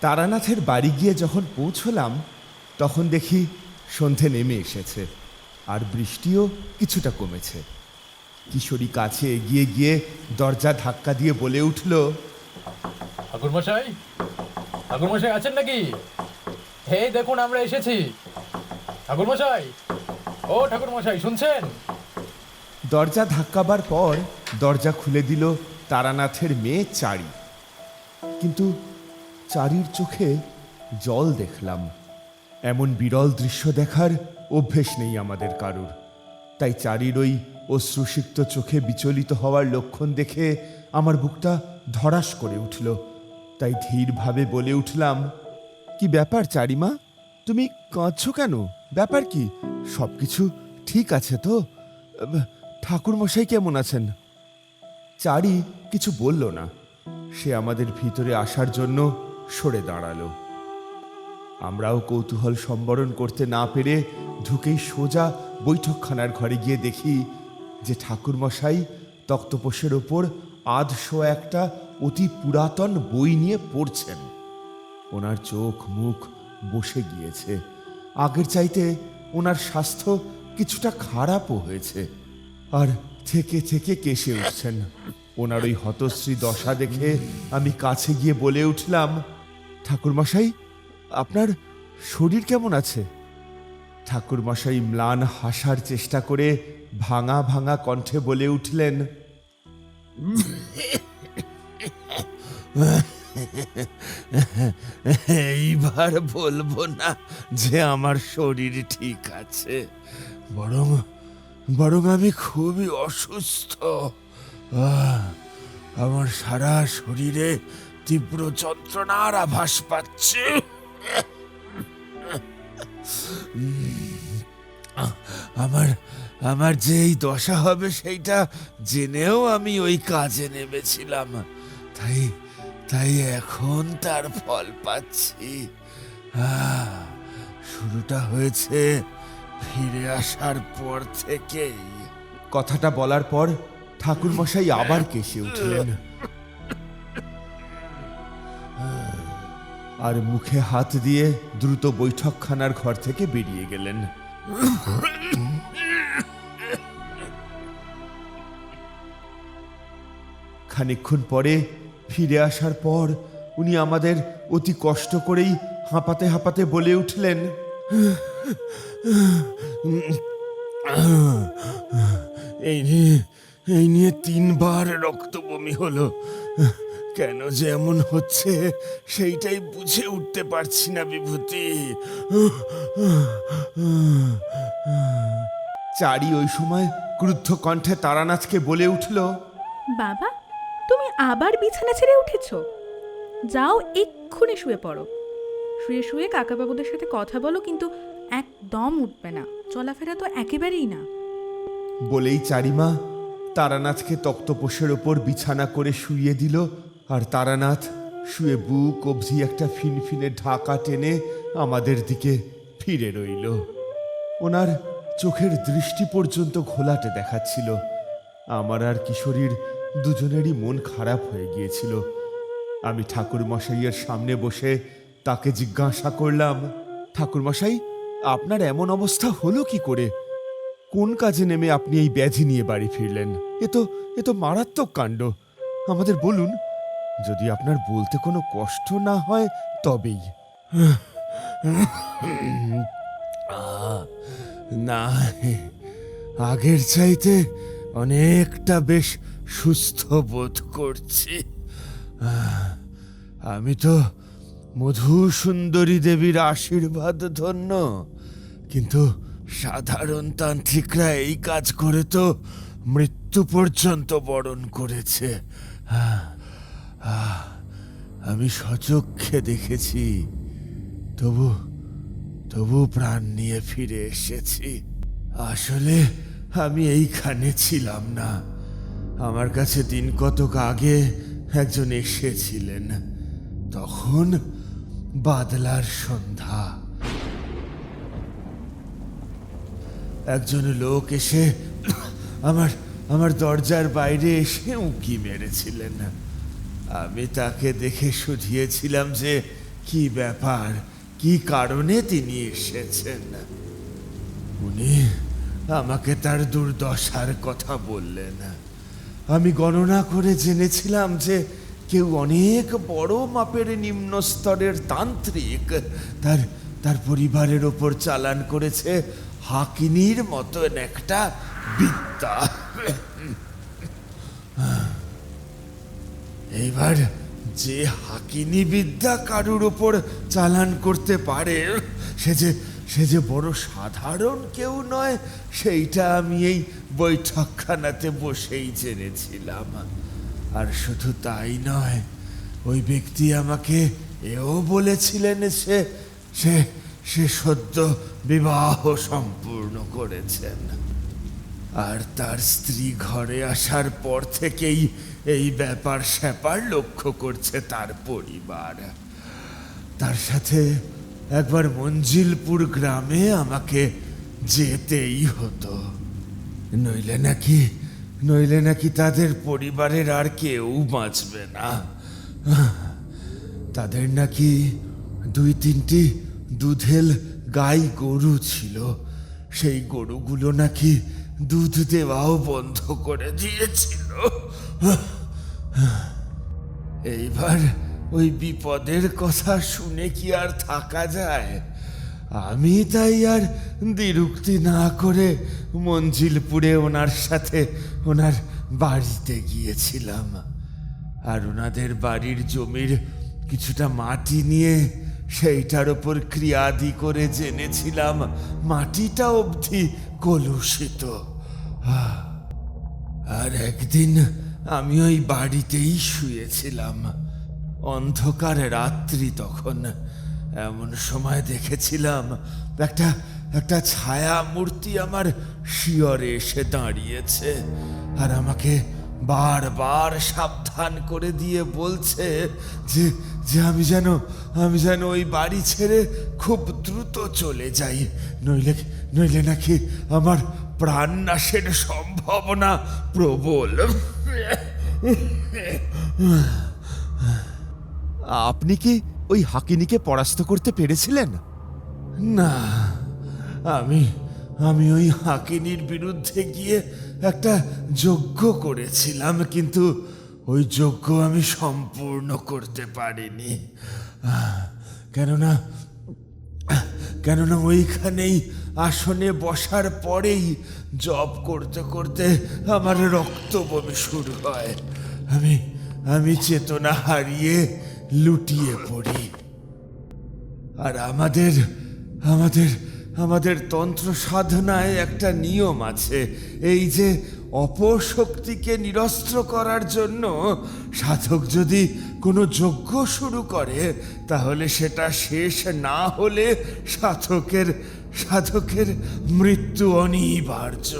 তারানাথের বাড়ি গিয়ে যখন পৌঁছলাম তখন দেখি সন্ধে নেমে এসেছে আর বৃষ্টিও কিছুটা কমেছে। কিশোরী কাছে এগিয়ে গিয়ে দরজা ধাক্কা দিয়ে বলে উঠল ঠাকুরমশাই ঠাকুরমশাই আছেন নাকি? হে দেখুন আমরা এসেছি। ঠাকুরমশাই ও ঠাকুরমশাই শুনছেন? দরজা ধাক্কাবার পর দরজা খুলে দিল তারানাথের মেয়ে চারি। কিন্তু চারির চোখে জল দেখলাম। এমন বিরল দৃশ্য দেখার অভ্যেস নেই আমাদের কারুর। তাই চারির ওই অশ্রুসিক্ত চোখে বিচলিত হওয়ার লক্ষণ দেখে আমার বুকটা ধরাস করে উঠল। তাই ধীরভাবে বলে উঠলাম, কি ব্যাপার চারিমা তুমি কাঁদছো কেন? ব্যাপার কি? সব কিছু ঠিক আছে তো? ঠাকুরমশাই কেমন আছেন? চারি কিছু বলল না। সে আমাদের ভিতরে আসার জন্য সরে দাঁড়াল। আমরাও কৌতূহল সম্বরণ করতে না পেরে ঢুকেই সোজা বৈঠকখানার ঘরে গিয়ে দেখি যে ঠাকুরমশাই তক্তপোষের ওপর আধশো একটা অতি পুরাতন বই নিয়ে পড়ছেন। ওনার চোখ মুখ বসে গিয়েছে। আগের চাইতে ওনার স্বাস্থ্য কিছুটা খারাপও হয়েছে। আর থেকে থেকে কেসে উঠছেন। ওনার ওই হতশ্রী দশা দেখে আমি কাছে গিয়ে বলে উঠলাম ঠাকুরমশাই, আপনার শরীর কেমন আছে? ঠাকুরমশাই ম্লান হাসার চেষ্টা করে ভাঙা ভাঙা কণ্ঠে বলে উঠলেন, এইবার বলব না যে আমার শরীর ঠিক আছে, বরং বরং আমি খুবই অসুস্থ। আমার সারা শরীরে তীব্র যন্ত্রণার আভাস পাচ্ছে। আমার আমার যে এই দশা হবে সেইটা জেনেও আমি ওই কাজে নেমেছিলাম। তাই তাই এখন তার ফল পাচ্ছি। শুরুটা হয়েছে ফিরে আসার পর থেকেই। কথাটা বলার পর ঠাকুরমশাই আবার কেসে উঠলেন। আর মুখে হাত দিয়ে দ্রুত বৈঠকখানার ঘর থেকে বেরিয়ে গেলেন। খানিকক্ষণ পরে ফিরে আসার পর উনি আমাদের অতি কষ্ট করেই হাঁপাতে হাঁপাতে বলে উঠলেন, এই নিয়ে এই নিয়ে তিনবার রক্ত বমি হলো। কেন যে এমন হচ্ছে সেইটাই বুঝে উঠতে পারছি না বিভূতি। চারি ওই সময় ক্রুদ্ধ কণ্ঠে তারানাথকে বলে উঠল বাবা তুমি আবার বিছানা ছেড়ে উঠেছ। যাও এক্ষুনি শুয়ে পড়ো। শুয়ে শুয়ে কাকাবাবুদের সাথে কথা বলো কিন্তু একদম উঠবে না। চলাফেরা তো একেবারেই না। বলেই চারিমা তারানাথকে তক্তপোষের ওপর বিছানা করে শুইয়ে দিল আর তারানাথ শুয়ে বুক অবধি একটা ফিনফিনে ঢাকা টেনে আমাদের দিকে ফিরে রইল। ওনার চোখের দৃষ্টি পর্যন্ত ঘোলাটে দেখাচ্ছিল। আমার আর কিশোরীর দুজনেরই মন খারাপ হয়ে গিয়েছিল। আমি ঠাকুর মশাইয়ের সামনে বসে তাকে জিজ্ঞাসা করলাম ঠাকুর মশাই আপনার এমন অবস্থা হলো কি করে? কোন কাজে নেমে আপনি এই ব্যাধি নিয়ে বাড়ি ফিরলেন? এ তো এ তো মারাত্মক কাণ্ড। আমাদের বলুন যদি আপনার বলতে কোনো কষ্ট না হয় তবেই। না আগের চাইতে অনেকটা বেশ সুস্থ বোধ করছি। আমি তো মধু সুন্দরী দেবীর আশীর্বাদ ধন্য কিন্তু সাধারণ তান্ত্রিকরা এই কাজ করে তো মৃত্যু পর্যন্ত বরণ করেছে। আহ, আমি সচক্ষে দেখেছি। তবু তবু প্রাণ নিয়ে ফিরে এসেছি। আসলে আমি এইখানে ছিলাম না। আমার কাছে দিন কতক আগে একজন এসেছিলেন। তখন বাদলার সন্ধ্যা। একজন লোক এসে আমার আমার দরজার বাইরে এসে উঁকি মেরেছিলেন। আমি তাকে দেখে শুধিয়েছিলাম যে কি ব্যাপার, কি কারণে তিনি এসেছেন। উনি আমাকে তার দুর্দশার কথা বললেন। আমি গণনা করে জেনেছিলাম যে কেউ অনেক বড় মাপের নিম্ন স্তরের তান্ত্রিক তার তার পরিবারের ওপর চালান করেছে হাকিনির মতন একটা বিদ্যা। এইবার যে হাকিনি বিদ্যা কারুর উপর চালান করতে পারে, সে যে সে যে বড় সাধারণ কেউ নয়, সেইটা আমি এই বৈঠকখানাতে বসেই জেনেছিলাম। আর শুধু তাই নয়, ওই ব্যক্তি আমাকে এও বলেছিলেন সে সে সে সদ্য বিবাহ সম্পূর্ণ করেছেন। আর তার স্ত্রী ঘরে আসার পর থেকেই এই ব্যাপার স্যাপার লক্ষ্য করছে তার পরিবার। তার সাথে একবার মঞ্জিলপুর গ্রামে আমাকে যেতেই হতো। নইলে নাকি নইলে নাকি তাদের পরিবারের আর কেউ বাঁচবে না। তাদের নাকি দুই তিনটি দুধেল গাই গরু ছিল। সেই গরুগুলো নাকি দুধ দেওয়াও বন্ধ করে দিয়েছিল। এইবার ওই বিপদের কথা শুনে কি আর থাকা যায়? আমি তাই আর দ্বিরুক্তি না করে মঞ্জিলপুরে ওনার সাথে ওনার বাড়িতে গিয়েছিলাম। আর ওনাদের বাড়ির জমির কিছুটা মাটি নিয়ে সেইটার ওপর ক্রিয়াদি করে জেনেছিলাম। মাটিটা অবধি কলুষিত। আর একদিন আমি ওই বাড়িতেই শুয়েছিলাম। অন্ধকার রাত্রি তখন। এমন সময় দেখেছিলাম, একটা একটা ছায়া মূর্তি আমার শিয়রে এসে দাঁড়িয়েছে আর আমাকে বারবার সাবধান করে দিয়ে বলছে যে যে আমি যেন আমি যেন ওই বাড়ি ছেড়ে খুব দ্রুত চলে যাই, নইলে নইলে নাকি আমার প্রাণ নাশের সম্ভাবনা প্রবল। আপনি কি ওই হাকিনিকে পরাস্ত করতে পেরেছিলেন? না, আমি আমি ওই হাকিনির বিরুদ্ধে গিয়ে একটা যজ্ঞ করেছিলাম, কিন্তু ওই যজ্ঞ আমি সম্পূর্ণ করতে পারিনি। কেননা কেননা ওইখানেই আসনে বসার পরেই জব করতে করতে আমার রক্ত বমি শুরু হয়। আমি আমি চেতনা হারিয়ে লুটিয়ে পড়ি। আর আমাদের আমাদের আমাদের তন্ত্র সাধনায় একটা নিয়ম আছে। এই যে অপশক্তিকে নিরস্ত্র করার জন্য সাধক যদি কোনো যজ্ঞ শুরু করে, তাহলে সেটা শেষ না হলে সাধকের সাধকের মৃত্যু অনিবার্য।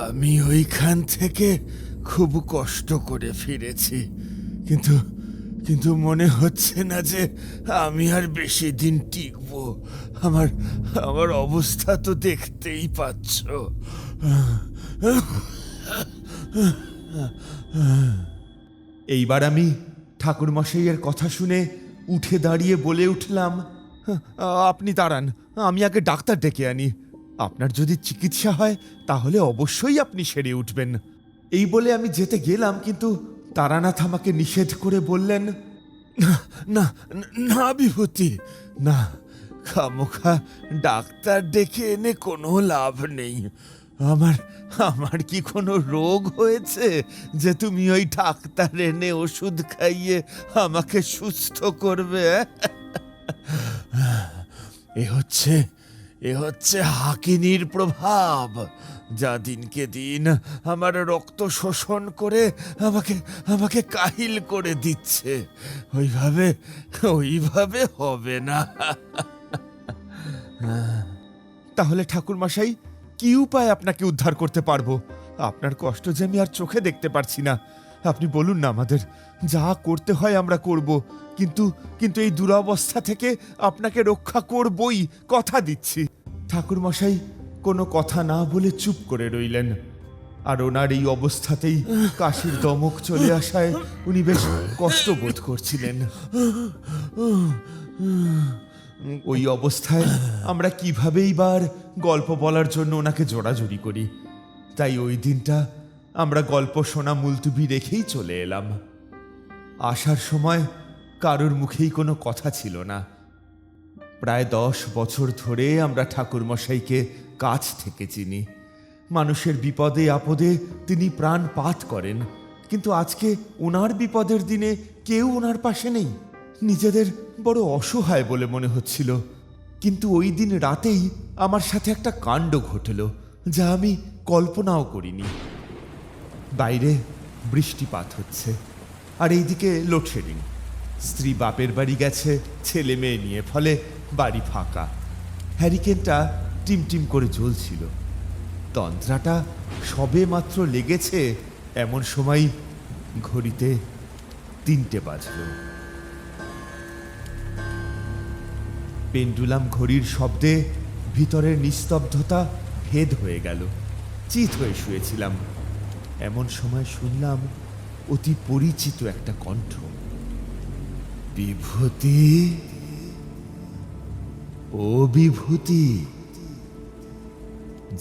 আমি ওইখান থেকে খুব কষ্ট করে ফিরেছি। কিন্তু কিন্তু মনে হচ্ছে না যে আমি আর বেশি দিন টিকব। আমার আমার অবস্থা তো দেখতেই পাচ্ছ। এইবার আমি ঠাকুরমশাইয়ের কথা শুনে উঠে দাঁড়িয়ে বলে উঠলাম "হ্যাঁ, আপনি দাঁড়ান। আমি আগে ডাক্তার ডেকে আনি। আপনার যদি চিকিৎসা হয়, তাহলে অবশ্যই আপনি সেরে উঠবেন। এই বলে আমি যেতে গেলাম, কিন্তু তারানাথ আমাকে নিষেধ করে বললেন, না না বিভূতি, না, খামোখা, ডাক্তার ডেকে এনে কোনো লাভ নেই। আমার আমার কি কোনো রোগ হয়েছে যে তুমি ওই ডাক্তার এনে ওষুধ খাইয়ে আমাকে সুস্থ করবে? এ হচ্ছে এ হচ্ছে হাকিনির প্রভাব। যা দিনকে দিন আমার রক্ত শোষণ করে আমাকে আমাকে কাহিল করে দিচ্ছে। ওইভাবে ওইভাবে হবে না। তাহলে ঠাকুরমশাই, কি উপায় আপনাকে উদ্ধার করতে পারব? আপনার কষ্ট যে আমি আর চোখে দেখতে পারছি না। আপনি বলুন না আমাদের, যা করতে হয় আমরা করব। কিন্তু কিন্তু এই দুরবস্থা থেকে আপনাকে রক্ষা করবই, কথা দিচ্ছি। ঠাকুরমশাই, কোনো কথা না বলে চুপ করে রইলেন। আর ওনার এই অবস্থাতেই কাশির দমক চলে আসায় উনি বেশ কষ্ট বোধ করছিলেন। ওই অবস্থায় আমরা কিভাবেই বার গল্প বলার জন্য ওনাকে জোড়াজুড়ি করি। তাই ওই দিনটা আমরা গল্প শোনা মুলতুবি রেখেই চলে এলাম। আসার সময় কারোর মুখেই কোনো কথা ছিল না। প্রায় দশ বছর ধরে আমরা ঠাকুরমশাইকে কাছ থেকে চিনি। মানুষের বিপদে আপদে তিনি প্রাণপাত করেন। কিন্তু আজকে ওনার বিপদের দিনে কেউ ওনার পাশে নেই। নিজেদের বড় অসহায় বলে মনে হচ্ছিল। কিন্তু ওই দিন রাতেই আমার সাথে একটা কাণ্ড ঘটল, যা আমি কল্পনাও করিনি। বাইরে বৃষ্টিপাত হচ্ছে, আর এইদিকে লোডশেডিং। স্ত্রী বাপের বাড়ি গেছে, ছেলে মেয়ে নিয়ে, ফলে বাড়ি ফাঁকা। হ্যারিকেনটা টিমটিম করে জ্বলছিল। তন্ত্রাটা সবে মাত্র লেগেছে, এমন সময় ঘড়িতে তিনটে বাজল। পেন্ডুলাম ঘড়ির শব্দে ভিতরের নিস্তব্ধতা ভেদ হয়ে গেল। চিত হয়ে শুয়েছিলাম। এমন সময় শুনলাম অতি পরিচিত একটা কণ্ঠ। বিভূতি ও বিভূতি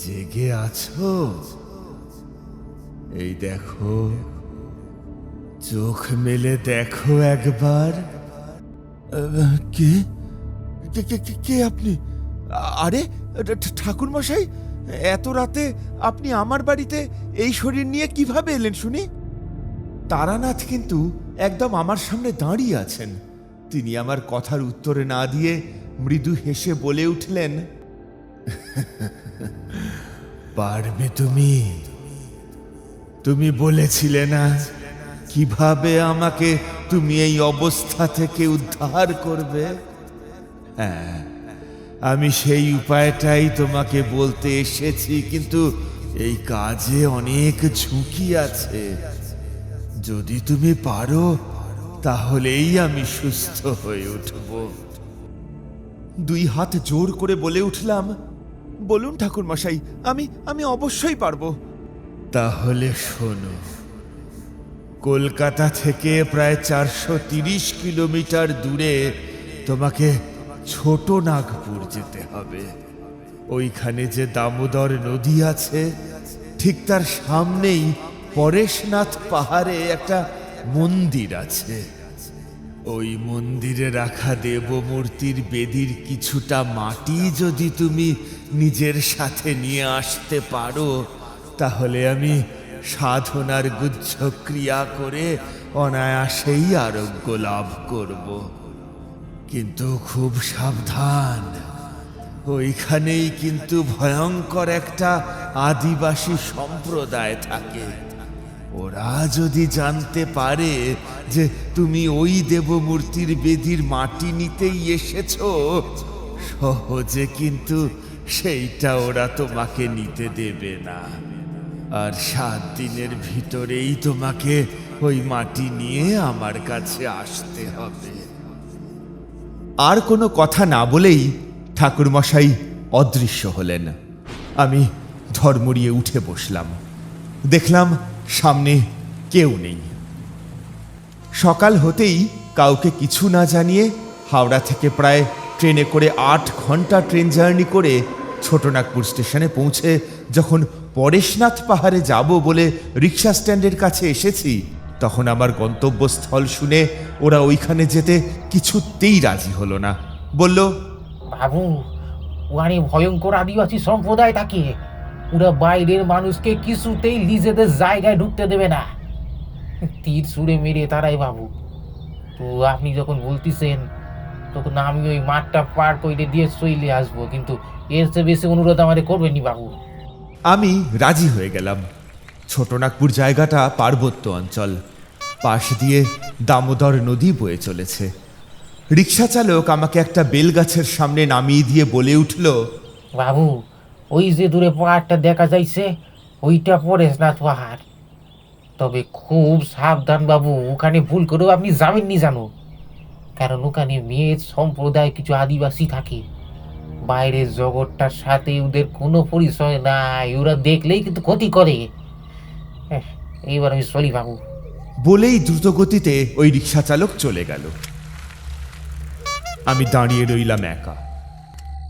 জেগে আছো? এই দেখো, চোখ মেলে দেখো একবার। কে? কে আপনি? আরে ঠাকুর মশাই এত রাতে আপনি আমার বাড়িতে এই শরীর নিয়ে কীভাবে এলেন শুনি? তারানাথ কিন্তু একদম আমার সামনে দাঁড়িয়ে আছেন। তিনি আমার কথার উত্তরে না দিয়ে মৃদু হেসে বলে উঠলেন, পারবে তুমি। তুমি বলেছিলে না কীভাবে আমাকে তুমি এই অবস্থা থেকে উদ্ধার করবে? হ্যাঁ আমি সেই উপায়টাই তোমাকে বলতে এসেছি, কিন্তু এই কাজে অনেক ঝুঁকি আছে। যদি তুমি পারো, তাহলেই আমি সুস্থ হয়ে উঠব। দুই হাত জোর করে বলে উঠলাম, বলুন ঠাকুর মশাই আমি আমি অবশ্যই পারব। তাহলে শোনো, কলকাতা থেকে প্রায় চারশো তিরিশ কিলোমিটার দূরে তোমাকে ছোট নাগপুর যেতে হবে। ওইখানে যে দামোদর নদী আছে, ঠিক তার সামনেই পরেশনাথ পাহাড়ে একটা মন্দির আছে। ওই মন্দিরে রাখা দেবমূর্তির বেদির কিছুটা মাটি যদি তুমি নিজের সাথে নিয়ে আসতে পারো, তাহলে আমি সাধনার গুচ্ছ ক্রিয়া করে অনায়াসেই আরোগ্য লাভ করব। কিন্তু খুব সাবধান। ওইখানেই কিন্তু ভয়ঙ্কর একটা আদিবাসী সম্প্রদায় থাকে। ওরা যদি জানতে পারে যে তুমি ওই দেবমূর্তির বেদির মাটি নিতেই এসেছ, সহজে কিন্তু সেইটা ওরা তোমাকে নিতে দেবে না। আর সাত দিনের ভিতরেই তোমাকে ওই মাটি নিয়ে আমার কাছে আসতে হবে। আর কোনো কথা না বলেই ঠাকুরমশাই অদৃশ্য হলেন। আমি ধর্মড়িয়ে উঠে বসলাম। দেখলাম সামনে কেউ নেই। সকাল হতেই কাউকে কিছু না জানিয়ে হাওড়া থেকে প্রায় ট্রেনে করে আট ঘণ্টা ট্রেন জার্নি করে ছোটনাগপুর স্টেশনে পৌঁছে যখন পরেশনাথ পাহাড়ে যাব বলে রিক্সা স্ট্যান্ডের কাছে এসেছি, তখন আমার গন্তব্যস্থল শুনে ওরা ওইখানে যেতে কিছুতেই রাজি হলো না। বলল, বাবু ওখানে ভয়ঙ্কর আদিবাসী সম্প্রদায় থাকে ওরা বাইরের মানুষকে কিছুতেই নিজেদের জায়গায় ঢুকতে দেবে না। তীর ছুঁড়ে মেরে তারাই বাবু তো আপনি যখন বলতেছেন তখন আমি ওই মাঠটা পার করে দিয়ে চলে আসব কিন্তু এর চেয়ে বেশি অনুরোধ আমাদের করবেননি বাবু। আমি রাজি হয়ে গেলাম। ছোটনাগপুর জায়গাটা পার্বত্য অঞ্চল। পাশ দিয়ে দামোদর নদী বয়ে চলেছে। রিক্সা চালক আমাকে একটা বেলগাছের সামনে নামিয়ে দিয়ে বলে উঠল বাবু ওই যে দূরে পাহাড়টা দেখা যাইছে ওইটা পরেশনাথ পাহাড় তবে খুব সাবধান বাবু ওখানে ভুল করেও আপনি যাবেননি জানো। কারণ ওখানে মেয়ের সম্প্রদায় কিছু আদিবাসী থাকে। বাইরের জগৎটার সাথে ওদের কোনো পরিচয় নাই ওরা দেখলেই কিন্তু ক্ষতি করে। এহ, এইবার আমি চলি বাবু। বলেই দ্রুতগতিতে ওই রিক্সা চালক চলে গেল। আমি দাঁড়িয়ে রইলাম একা।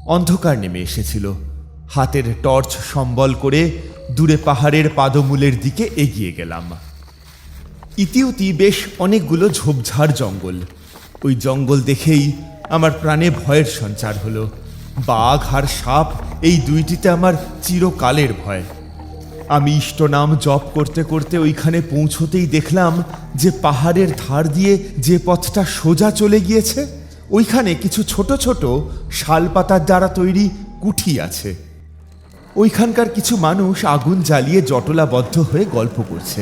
অন্ধকার নেমে এসেছিল। হাতের টর্চ সম্বল করে দূরে পাহাড়ের পাদমূলের দিকে এগিয়ে গেলাম। ইতিউতি বেশ অনেকগুলো ঝোপঝাড় জঙ্গল। ওই জঙ্গল দেখেই আমার প্রাণে ভয়ের সঞ্চার হলো। বাঘ আর সাপ, এই দুইটিতে আমার চিরকালের ভয়। আমি ইষ্টনাম জপ করতে করতে ওইখানে পৌঁছতেই দেখলাম যে পাহাড়ের ধার দিয়ে যে পথটা সোজা চলে গিয়েছে, ওইখানে কিছু ছোট ছোট শালপাতার দ্বারা তৈরি কুঠি আছে। ওইখানকার কিছু মানুষ আগুন জ্বালিয়ে জটলাবদ্ধ হয়ে গল্প করছে।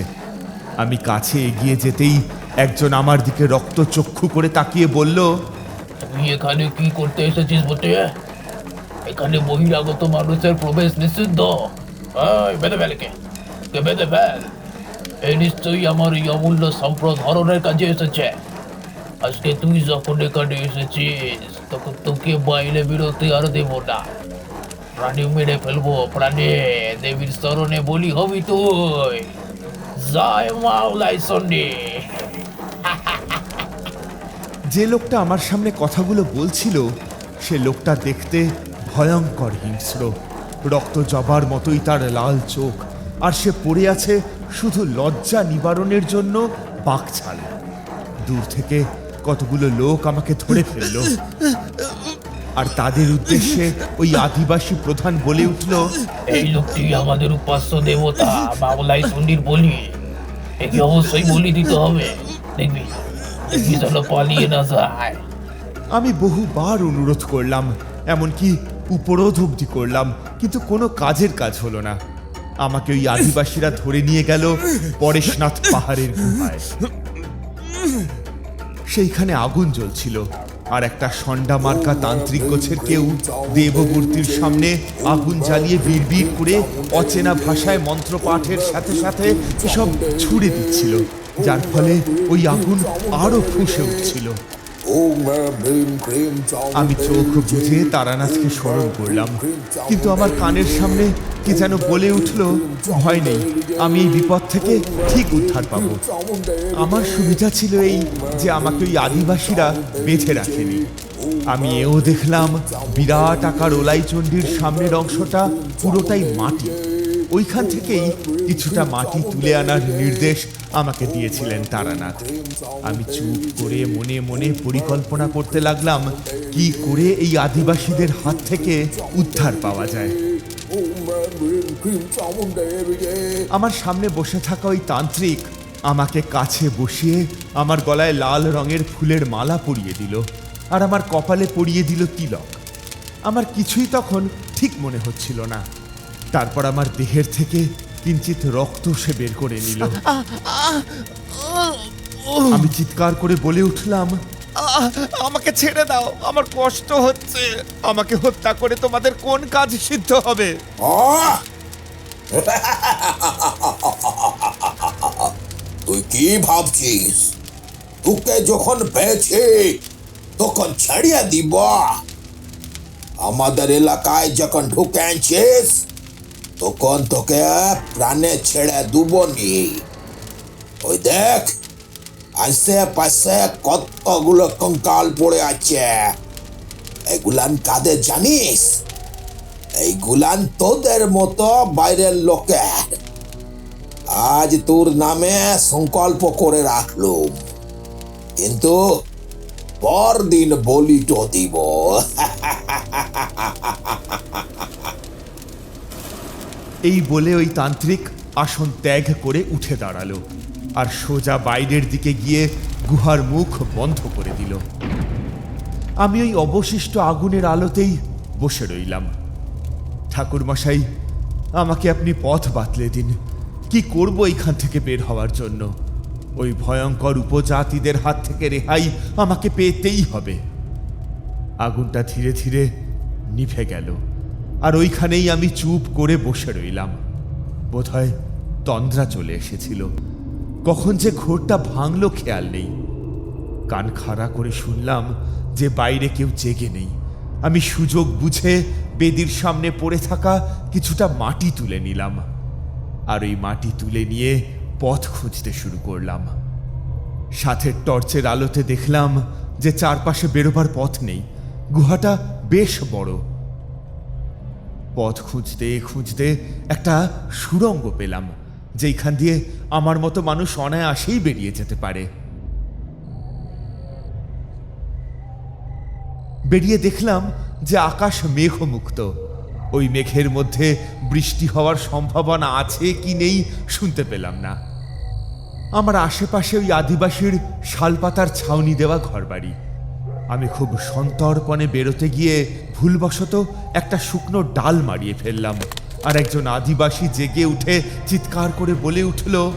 আমি কাছে এগিয়ে যেতেই একজন আমার দিকে রক্তচক্ষু করে তাকিয়ে বলল, তুই এখানে কি করতে এসেছিস বটে? এখানে বহিরাগত মানুষের প্রবেশ নিষিদ্ধ। বেঁধে ফেল কে কে বেঁধে ফেল। এই নিশ্চয়ই আমার এই অমূল্য সম্পদ হরণের কাজে এসেছে। আজকে তুই যখন এখানে এসেছিস, তখন তোকে বাইরে বেরোতে আর দেবো না। প্রাণী মেরে ফেলব প্রাণী দেবীর স্মরণে বলি হবি তুই জয় মাওলাই সন্ডে যে লোকটা আমার সামনে কথাগুলো বলছিল সে লোকটা দেখতে ভয়ঙ্কর হিংস্র। রক্ত জবার মতোই তার লাল চোখ আর সে পড়ে আছে শুধু লজ্জা নিবারণের জন্য বাকছাল। দূর থেকে কতগুলো লোক আমাকে ধরে ফেলল। আর তাদের উদ্দেশ্যে ওই আদিবাসী প্রধান বলে উঠল এই লোকটি আমাদের উপাস্য দেবতা বাবলাই সন্ডির বলি। একে অবশ্যই বলি দিতে হবে। দেখবি দেখবি যেন পালিয়ে না যায়। আমি বহুবার অনুরোধ করলাম এমনকি উপরোধ অব্দি করলাম কিন্তু কোনো কাজের কাজ হলো না। আমাকে ওই আদিবাসীরা ধরে নিয়ে গেল পরেশনাথ পাহাড়ের গুহায়। সেইখানে আগুন জ্বলছিল। আর একটা সন্ডা মার্কা তান্ত্রিক গোছের কেউ দেবমূর্তির সামনে আগুন জ্বালিয়ে বিড়বিড় করে অচেনা ভাষায় মন্ত্র পাঠের সাথে সাথে এসব ছুড়ে দিচ্ছিল। যার ফলে ওই আগুন আরও ফুসে উঠছিল। আমি চোখ বুঝে তারানাথকে স্মরণ করলাম। কিন্তু আমার কানের সামনে কে যেন বলে উঠল, ভয় নেই। আমি এই বিপদ থেকে ঠিক উদ্ধার পাবো। আমার সুবিধা ছিল এই যে আমাকে ওই আদিবাসীরা বেঁধে রাখেনি। আমি এও দেখলাম বিরাট আকার ওলাই চণ্ডীর সামনের অংশটা পুরোটাই মাটি। ওইখান থেকেই কিছুটা মাটি তুলে আনার নির্দেশ আমাকে দিয়েছিলেন তারানাথ। আমি চুপ করে মনে মনে পরিকল্পনা করতে লাগলাম, কি করে এই আদিবাসীদের হাত থেকে উদ্ধার পাওয়া যায়। আমার সামনে বসে থাকা ওই তান্ত্রিক আমাকে কাছে বসিয়ে আমার গলায় লাল রঙের ফুলের মালা পরিয়ে দিল আর আমার কপালে পরিয়ে দিল তিলক। আমার কিছুই তখন ঠিক মনে হচ্ছিল না। তারপর আমার দেহের থেকে কিঞ্চিত রক্ত সে বের করে নিল। আমি চিৎকার করে বলে উঠলাম, আমাকে ছেড়ে দাও, আমার কষ্ট হচ্ছে। আমাকে হত্যা করে তোমাদের কোন কাজ সিদ্ধ হবে! তুই কি ভাবছিস? তোকে যখন পেয়েছি, তখন ছাড়িয়ে দিব। আমাদের এলাকায় যখন ঢুকে আনছিস তখন তোকে প্রাণে ছেড়ে দুবনি ওই দেখ আশেপাশে কতগুলো কঙ্কাল পড়ে আছে। এগুলান কাদের জানিস? এইগুলান তোদের মতো বাইরের লোকের। আজ তোর নামে সংকল্প করে রাখলুম। কিন্তু পরদিন বলিটো দিব। এই বলে ওই তান্ত্রিক আসন ত্যাগ করে উঠে দাঁড়াল আর সোজা বাইরের দিকে গিয়ে গুহার মুখ বন্ধ করে দিল। আমি ওই অবশিষ্ট আগুনের আলোতেই বসে রইলাম। ঠাকুরমশাই, আমাকে আপনি পথ বাতলে দিন। কি করব এইখান থেকে বের হওয়ার জন্য? ওই ভয়ঙ্কর উপজাতিদের হাত থেকে রেহাই আমাকে পেতেই হবে। আগুনটা ধীরে ধীরে নিভে গেল। আর ওইখানেই আমি চুপ করে বসে রইলাম। বোধহয় তন্দ্রা চলে এসেছিল। কখন যে ঘোরটা ভাঙলো খেয়াল নেই। কান খাড়া করে শুনলাম যে বাইরে কেউ জেগে নেই। আমি সুযোগ বুঝে বেদির সামনে পড়ে থাকা কিছুটা মাটি তুলে নিলাম। আর ওই মাটি তুলে নিয়ে পথ খুঁজতে শুরু করলাম। সাথে টর্চের আলোতে দেখলাম যে চারপাশে বেরোবার পথ নেই। গুহাটা বেশ বড়। পথ খুঁজতে খুঁজতে একটা সুড়ঙ্গ পেলাম, যেইখান দিয়ে আমার মতো মানুষ অনায়াসেই বেরিয়ে যেতে পারে। বেরিয়ে দেখলাম যে আকাশ মেঘমুক্ত। ওই মেঘের মধ্যে বৃষ্টি হওয়ার সম্ভাবনা আছে কি নেই শুনতে পেলাম না। আমার আশেপাশে ওই আদিবাসীর শালপাতার ছাউনি দেওয়া ঘরবাড়ি। আমি খুব সন্তর্পণে বেরোতে গিয়ে ভুলবশত একটা শুকনো ডাল মারিয়ে ফেললাম। আর একজন আদিবাসী জেগে উঠে চিৎকার করে বলে উঠল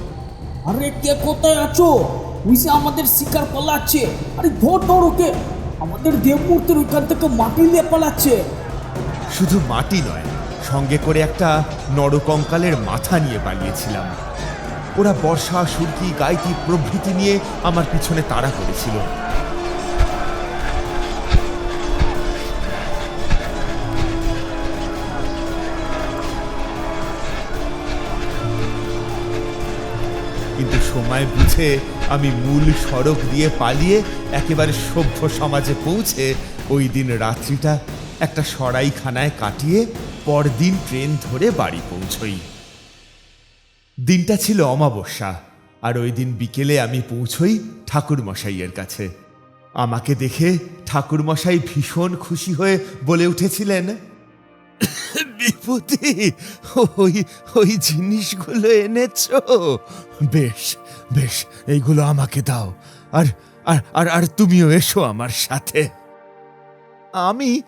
আরে কে কোথায় আছো? নিচে আমাদের শিকার পালাচ্ছে। আরে ধর ধর ওকে। আমাদের দেবমূর্তির ওইখান থেকে মাটি নিয়ে পালাচ্ছে। শুধু মাটি নয় সঙ্গে করে একটা নরকঙ্কালের মাথা নিয়ে পালিয়েছিলাম। ওরা বর্ষা সুরকি গাইতি প্রভৃতি নিয়ে আমার পিছনে তাড়া করেছিল। কিন্তু সময় বুঝে আমি মূল সড়ক দিয়ে পালিয়ে একেবারে সভ্য সমাজে পৌঁছে ওই দিন রাত্রিটা একটা সরাইখানায় কাটিয়ে পরদিন ট্রেন ধরে বাড়ি পৌঁছই। দিনটা ছিল অমাবস্যা, আর ওই দিন বিকেলে আমি পৌঁছই ঠাকুরমশাইয়ের কাছে। আমাকে দেখে ঠাকুরমশাই ভীষণ খুশি হয়ে বলে উঠেছিলেন, বিভূতি, ওই ওই জিনিসগুলো এনেছো? বেশ বেশ, এইগুলো আমাকে দাও। আর আর আর আর তুমিও এসো আমার সাথে। আমি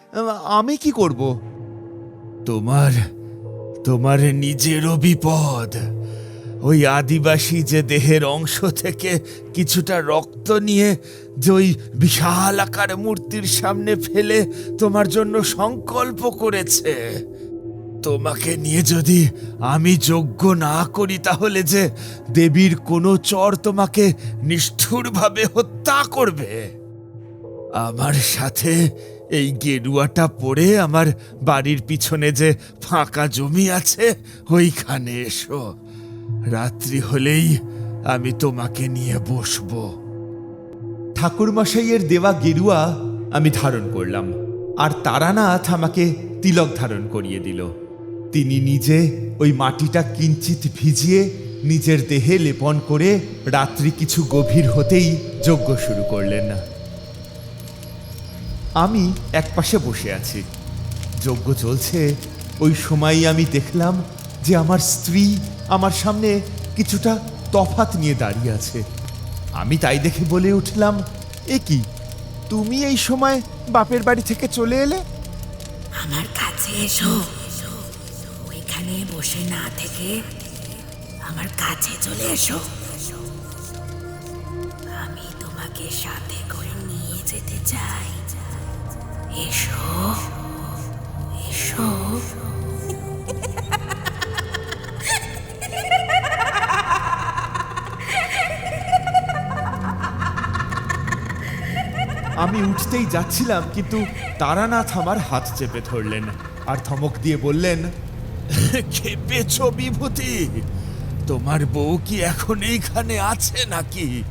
আমি কি করব? তোমার তোমার নিজেরও বিপদ। ওই আদিবাসী যে দেহের অংশ থেকে কিছুটা রক্ত নিয়ে যে ওই বিশাল আকার মূর্তির সামনে ফেলে তোমার জন্য সংকল্প করেছে। তোমাকে নিয়ে যদি আমি যোগ্য না করি তাহলে যে দেবীর কোনো চর তোমাকে নিষ্ঠুরভাবে হত্যা করবে। আমার সাথে এই গেরুয়াটা পরে আমার বাড়ির পিছনে যে ফাঁকা জমি আছে, ওইখানে এসো। রাত্রি হলেই আমি তোমাকে নিয়ে বসবো। ঠাকুরমশাইয়ের দেওয়া গেরুয়া আমি ধারণ করলাম, আর তারানাথ আমাকে তিলক ধারণ করিয়ে দিল। তিনি নিজে ওই মাটিটা কিঞ্চিত ভিজিয়ে নিজের দেহে লেপন করে রাত্রি কিছু গভীর হতেই যজ্ঞ শুরু করলেন। না আমি একপাশে বসে আছি। যজ্ঞ চলছে। ওই সময়ই আমি দেখলাম যে আমার স্ত্রী আমার সামনে কিছুটা তফাত নিয়ে দাঁড়িয়ে আছে। আমি তাই দেখে বলে উঠলাম, এ কি? তুমি এই সময় বাপের বাড়ি থেকে চলে এলে? আমার কাছে এসো। ওইখানে বসে না থেকে আমার কাছে চলে এসো। আমি তোমাকে সাথে করে নিয়ে যেতে চাই। এসো এসো। আমি উঠতেই যাচ্ছিলাম, কিন্তু তারানাথ আমার হাত চেপে ধরলেন আর ধমক দিয়ে বললেন খেপেছ বিভূতি? তোমার বউ কি এখন এইখানে আছে নাকি?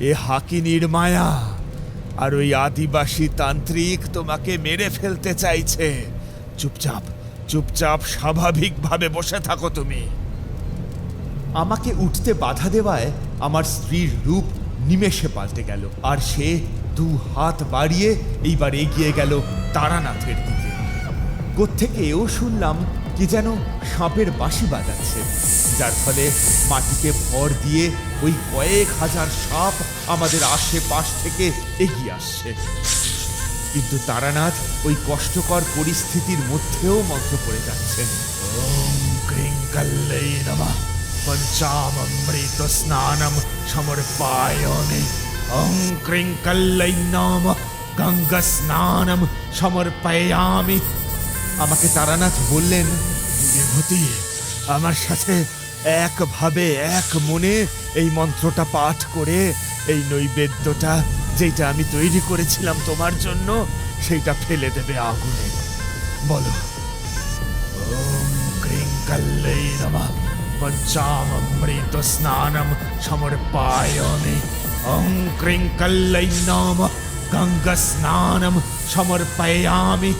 এ হাকিনীর মায়া আর ওই আদিবাসী তান্ত্রিক তোমাকে মেরে ফেলতে চাইছে। চুপচাপ চুপচাপ স্বাভাবিকভাবে বসে থাকো তুমি। আমাকে উঠতে বাধা দেওয়ায় আমার স্ত্রীর রূপ নিমেষে পাল্টে গেল আর সে দু হাত বাড়িয়ে এইবার এগিয়ে গেল তারানাথের দিকে। কোত্থেকে এও শুনলাম কি যেন সাপের বাঁশি বাজাচ্ছে। যার ফলে মাটিতে ভর দিয়ে ওই কয়েক হাজার সাপ আমাদের আশেপাশ থেকে এগিয়ে আসছে। কিন্তু তারানাথ ওই কষ্টকর পরিস্থিতির মধ্যেও মন্ত্র পড়ে যাচ্ছেন পঞ্চামৃত স্নানম সমর্পায়নে। ওং ক্রিং নমঃ। গঙ্গা স্নানম সমর্পয়ামি। আমাকে তারানাথ বললেন বিভূতি আমার সাথে একভাবে, এক মনে এই মন্ত্রটা পাঠ করে, এই নৈবেদ্যটা যেটা আমি তৈরি করেছিলাম তোমার জন্য, সেইটা ফেলে দেবে আগুনে। বলো। ওম ক্রিং পঞ্চামৃত স্নানম সমর্পায়মি। ওং ক্রিং কল্লাই নম। গঙ্গা স্নানম সমর্পয়ামি।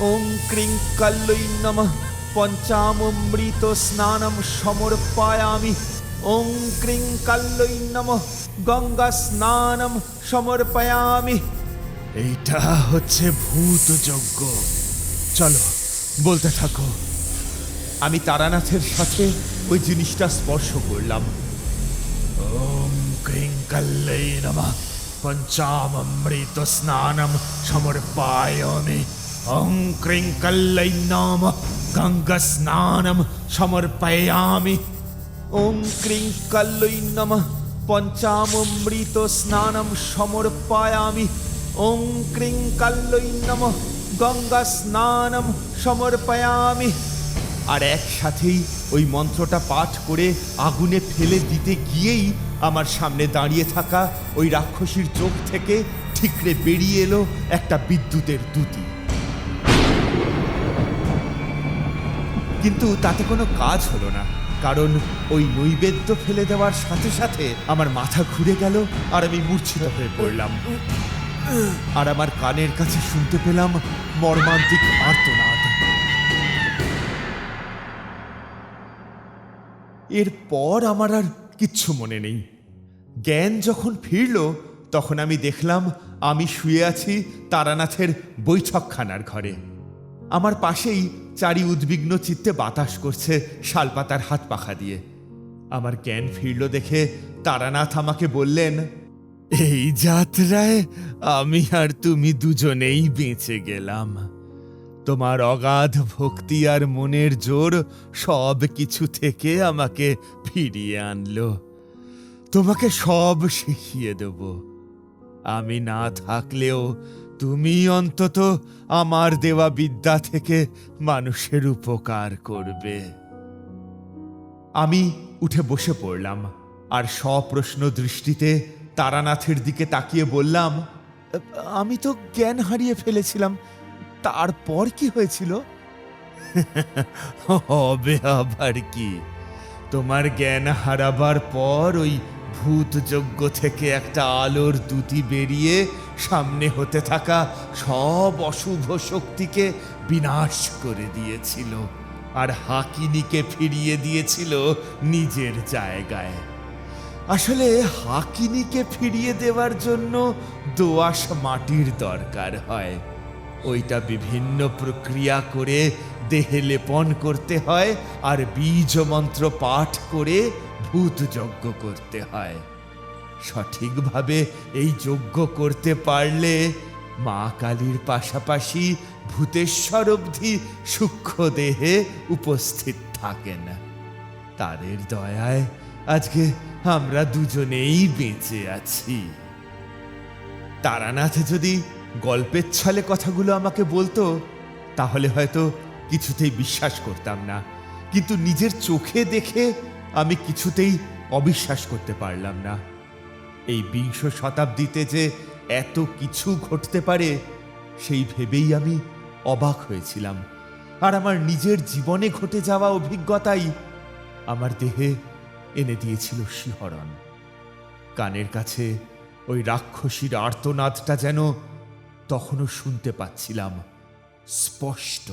ওং ক্রিং কল্লৈ নম। পঞ্চামৃত স্নানম সমর্পয়ামি। ওং ক্রিং কল্লৈ নম। গঙ্গা স্নানম সমর্পয়ামি। এইটা হচ্ছে ভূত যজ্ঞ। চলো বলতে থাকো। আমি তারানাথের সাথে ওই জিনিসটা স্পর্শ করলাম। ওম ক্রিং কল্লাই নমঃ। পঞ্চামৃত স্নানম সমর্পায়মি। ওং ক্রিং কল্লাই নমঃ গঙ্গা স্নানম সমর্পয়ামি ওং ক্রিং কল্লৈ নমঃ পঞ্চামৃত স্নানম সমর্পয়ামি ওং ক্রিং কল্লৈ গঙ্গা স্নানম সমর্পয়ামি আর একসাথেই ওই মন্ত্রটা পাঠ করে আগুনে ফেলে দিতে গিয়েই আমার সামনে দাঁড়িয়ে থাকা ওই রাক্ষসীর চোখ থেকে ঠিকরে বেরিয়ে এলো একটা বিদ্যুতের দুতি। কিন্তু তাতে কোনো কাজ হলো না, কারণ ওই নৈবেদ্য ফেলে দেওয়ার সাথে সাথে আমার মাথা ঘুরে গেল আর আমি মূর্ছিত হয়ে পড়লাম। আর আমার কানের কাছে শুনতে পেলাম মর্মান্তিক আর্তনাদ। এরপর আমার আর কিচ্ছু মনে নেই। জ্ঞান যখন ফিরল, তখন আমি দেখলাম আমি শুয়ে আছি তারানাথের বৈঠকখানার ঘরে। আমার পাশেই চারি উদ্বিগ্ন চিত্তে বাতাস করছে শালপাতার হাত পাখা দিয়ে। আমার জ্ঞান ফিরল দেখে তারানাথ আমাকে বললেন, এই যাত্রায় আমি আর তুমি দুজনেই বেঁচে গেলাম। তোমার অগাধ ভক্তি আর মনের জোর সব কিছু থেকে আমাকে ফিরিয়ে আনলো। তোমাকে সব শিখিয়ে দেব। আমি না থাকলেও তুমি অন্তত আমার দেওয়া বিদ্যা থেকে মানুষের উপকার করবে। আমি উঠে বসে পড়লাম, আর সপ্রশ্ন দৃষ্টিতে তারানাথের দিকে তাকিয়ে বললাম, আমি তো জ্ঞান হারিয়ে ফেলেছিলাম, তারপর কি হয়েছিল? হবে আবার কি? তোমার জ্ঞান হারাবার পর ওই ভূতযজ্ঞ থেকে একটা আলোর দুটি বেরিয়ে সামনে হতে থাকা সব অশুভ শক্তিকে বিনাশ করে দিয়েছিল আর হাকিনিকে ফিরিয়ে দিয়েছিল নিজের জায়গায়। আসলে হাকিনিকে ফিরিয়ে দেওয়ার জন্য দোআঁশ মাটির দরকার হয়। ওইটা বিভিন্ন প্রক্রিয়া করে দেহে লেপন করতে হয় আর বীজ মন্ত্র পাঠ করে ভূত যজ্ঞ করতে হয়। সঠিকভাবে এই যজ্ঞ করতে পারলে মা কালীর পাশাপাশি ভূতেশ্বর অবধি সূক্ষ্ম দেহে উপস্থিত থাকেন। তাদের দয়ায় আজকে আমরা দুজনেই বেঁচে আছি। তারানাথ যদি গল্পের ছলে কথাগুলো আমাকে বলতো, তাহলে হয়তো কিছুতেই বিশ্বাস করতাম না। কিন্তু নিজের চোখে দেখে আমি কিছুতেই অবিশ্বাস করতে পারলাম না। এই বিংশ শতাব্দীতে যে এত কিছু ঘটতে পারে, সেই ভেবেই আমি অবাক হয়েছিলাম। আর আমার নিজের জীবনে ঘটে যাওয়া অভিজ্ঞতাই আমার দেহে এনে দিয়েছিল শিহরণ। কানের কাছে ওই রাক্ষসীর আর্তনাদটা যেন তখনও শুনতে পাচ্ছিলাম, স্পষ্ট।